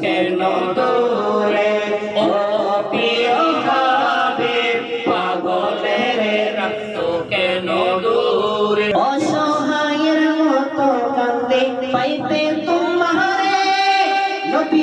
কেন দূরে ও প্রিয় হবে পাগলের রক্ত কেন দূরে? অসহায়ের মতো কান্দে পাইতে তোমারে। নবী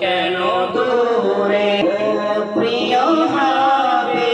কেন দূরে? প্রিয় হবে